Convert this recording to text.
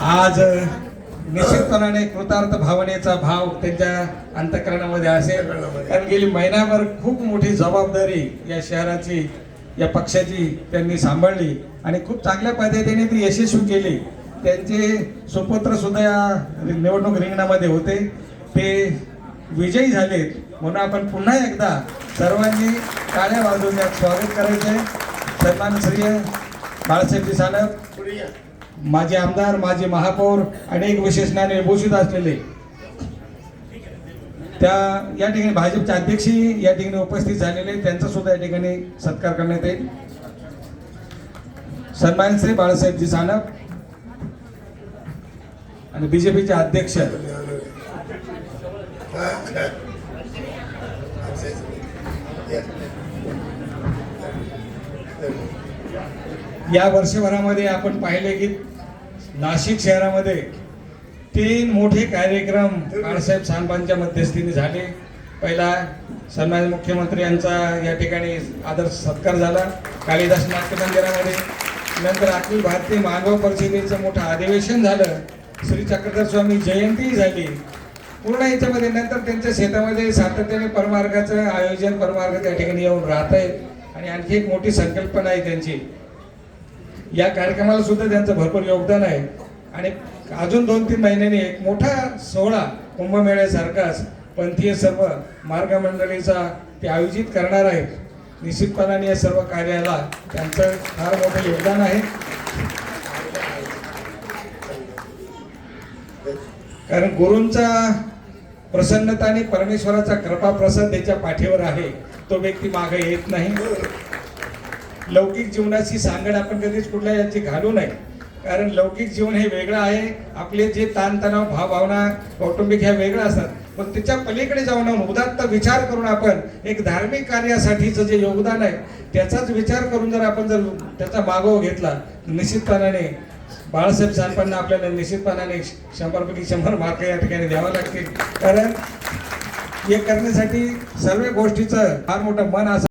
आज निश्चितपणाने कृतार्थ भावनेचा भाव त्यांच्या अंतकरणामध्ये असेल. कारण गेली महिनाभर खूप मोठी जबाबदारी या शहराची या पक्षाची त्यांनी सांभाळली आणि खूप चांगल्या पद्धतीने ती यशस्वी केली. त्यांचे सुपुत्र सुद्धा या निवडणूक रिंगणामध्ये होते. ते विजयी झालेत म्हणून आपण पुन्हा एकदा सर्वांनी टाळ्या वाजवून यात स्वागत करायचे आहे सन्मान श्री बाळासाहेबजी सानप माझे आमदार माझे महापौर अनेक विशेषणाने भूषित असलेले. त्या या ठिकाणी भाजपचे अध्यक्षही या ठिकाणी उपस्थित झालेले त्यांचा सुद्धा या ठिकाणी सत्कार करण्यात येईल. सन्मान श्री बाळासाहेबजी सानप आणि बीजेपीचे अध्यक्ष. या वर्षभरामध्ये आपण पाहिले की नाशिक शहरामध्ये तीन मोठे कार्यक्रम बाळासाहेब सानपांच्या मध्यस्थीने झाले. पहिला सन्मान मुख्यमंत्री यांचा या ठिकाणी आदर सत्कार झाला. कालिदास नाट्य मंदिरामध्ये. नंतर अखिल भारतीय मानव परिषदेचं मोठं अधिवेशन झालं. श्री चक्रधर स्वामी जयंती झाली. पूर्ण याच्यामध्ये नंतर त्यांच्या शेतामध्ये सातत्याने परमार्गाचं आयोजन परमार्ग त्या ठिकाणी येऊन राहत आहेत आणि आणखी एक मोठी संकल्पना आहे त्यांची. या कार्यक्रमाला सुद्धा त्यांचं भरपूर योगदान आहे. आणि अजून दोन तीन महिन्यांनी एक मोठा सोहळा कुंभमेळ्यासारखाच पंथीय सर्व मार्ग मंडळीचा ते आयोजित करणार आहेत. निश्चितपणाने या सर्व कार्याला त्यांचं फार मोठं योगदान आहे. कारण गुरूंचा प्रसन्नता आणि परमेश्वराचा कृपा प्रसाद त्याच्या पाठीवर आहे. तो व्यक्ती मागे येत नाही. लौकिक जीवनाची सांगड आपण कधीच कुठल्या याची घालू नये कारण लौकिक जीवन हे वेगळं आहे. आपले जे ताणतणाव भावभावना कौटुंबिक ह्या वेगळं असतात. पण त्याच्या पलीकडे जाऊन उदात्त विचार करून आपण एक धार्मिक कार्यासाठीचं जे योगदान आहे त्याचाच विचार करून जर आपण जर त्याचा मागोवा घेतला तर निश्चितपणाने बाळासाहेब साहेबांना आपल्याला निश्चितपणाने शंभरपैकी शंभर मार्क या ठिकाणी द्यावं लागतील. कारण हे करण्यासाठी सर्व गोष्टीचं फार मोठं मन असं